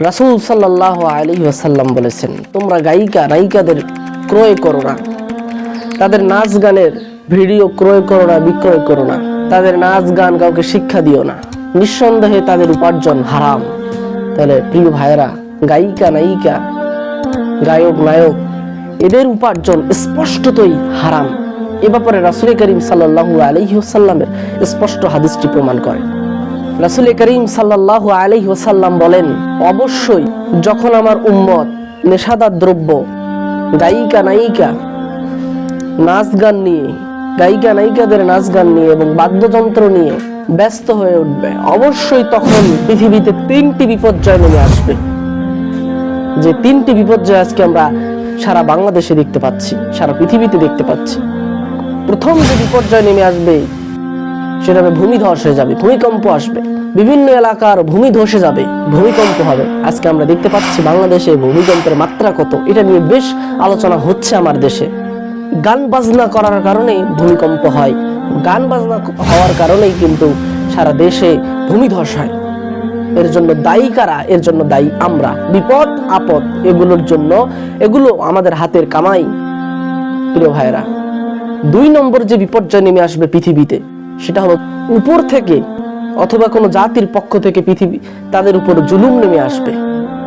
রাসূল সাল্লাল্লাহু আলাইহি ওয়াসাল্লাম বলেছেন, তোমরা গায়িকা, নায়িকাদের ক্রয় করো না। তাদের নাচ গানের ভিডিও ক্রয় করো না, বিক্রয় করো না। তাদের নাচ গান কাউকে শিক্ষা দিও না। নিঃসন্দেহে তাদের উপার্জন হারাম। তাহলে প্রিয় ভাইয়েরা, গায়িকা, নায়িকা, গায়ক, নায়ক, এদের উপার্জন স্পষ্টতই হারাম। এ ব্যাপারে রাসুল করিম সাল্লাহু আলহিহসাল্লামের স্পষ্ট হাদিসটি প্রমাণ করে। রাসুল করিম সাল্লাহু আলহিহসাল্লাম বলেন, অবশ্যই যখন আমার উম্মত নেশাদার দ্রব্য, গায়িকা, নায়িকা নাচ গান নিয়ে, গায়িকা, নায়িকাদের নাচ গান নিয়ে এবং বাদ্যযন্ত্র নিয়ে ব্যস্ত হয়ে উঠবে, অবশ্যই তখন পৃথিবীতে তিনটি বিপর্যয় নেমে আসবে। যে তিনটি বিপর্যয় আজকে আমরা সারা বাংলাদেশে দেখতে পাচ্ছি, সারা পৃথিবীতে দেখতে পাচ্ছি। প্রথম যে বিপর্যয় নেমে আসবে সেটা ভূমিধস হয়ে যাবে, ভূমিকম্প আসবে। বিভিন্ন এলাকার ভূমি ধসে যাবে, ভূমিকম্প হবে। আজকে আমরা দেখতে পাচ্ছি বাংলাদেশে ভূমিকম্পের মাত্রা কত, এটা নিয়ে বেশ আলোচনা হচ্ছে আমার দেশে। গান বাজনা করার কারণে ভূমিকম্প হয়। গান বাজনা হওয়ার কারণেই কিন্তু সারা দেশে ভূমিধস হয়। এর জন্য দায়ী কারা? এর জন্য দায়ী আমরা। বিপদ, আপদ, এগুলোর জন্য এগুলো আমাদের হাতের কামাই। প্রিয় ভাইরা দুই নম্বর যে বিপর্যয় নেমে আসবে পৃথিবীতে সেটা হলো উপর থেকে অথবা কোনো জাতির পক্ষ থেকে পৃথিবী তাদের উপর জুলুম নেমে আসবে।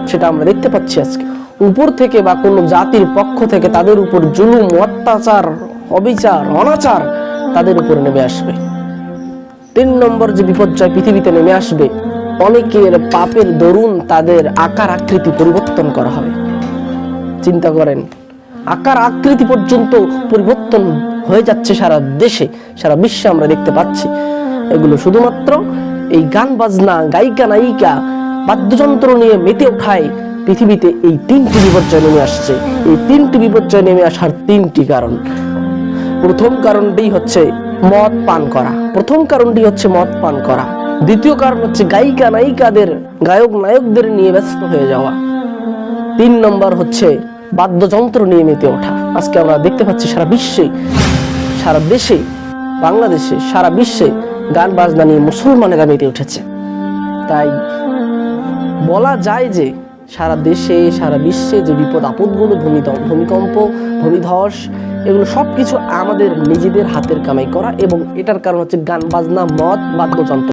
সেটা আমরা দেখতে পাচ্ছি আজকে। উপর থেকে বা কোনো জাতির পক্ষ থেকে তাদের উপর জুলুম, অত্যাচার, অবিচার, অনাচার তাদের উপর নেমে আসবে। তিন নম্বর যে বিপর্যয় পৃথিবীতে নেমে আসবে, অনেকের পাপের দরুন তাদের আকার আকৃতি পরিবর্তন করা হবে। চিন্তা করেন আকার আকৃতি পর্যন্ত পরিবর্তন হয়ে যাচ্ছে সারা দেশে, সারা বিশ্বে আমরা দেখতে পাচ্ছি। এগুলো শুধুমাত্র এই গান বাজনা, গায়িকা, নায়িকা, বাদ্যযন্ত্র নিয়ে মেতে ওঠায় পৃথিবীতে এই তিনটি বিপর্যয় নেমে আসছে। এই তিনটি বিপর্যয় নেমে আসার তিনটি কারণ। প্রথম কারণটি হচ্ছে মদ পান করা। প্রথম কারণটি হচ্ছে মদ পান করা। দ্বিতীয় কারণ হচ্ছে গায়িকা, নায়িকাদের, গায়ক, নায়কদের নিয়ে ব্যস্ত হয়ে যাওয়া। তিন নম্বর হচ্ছে বাদ্যযন্ত্র নিয়ে মেতে ওঠা। আজকে আমরা দেখতে পাচ্ছি সারা বিশ্বে, সারা দেশে, বাংলাদেশে, সারা বিশ্বে গান বাজনা নিয়ে মুসলমানেরা মেতে উঠেছে। তাই বলা যায় যে সারা দেশে, সারা বিশ্বে যে বিপদ আপদগুলো ভূমিকম্প ভূমিকম্প, ভূমিধস, এগুলো সব কিছু আমাদের নিজেদের হাতের কামাই করা এবং এটার কারণ হচ্ছে গান বাজনা, মদ, বাদ্যযন্ত্র।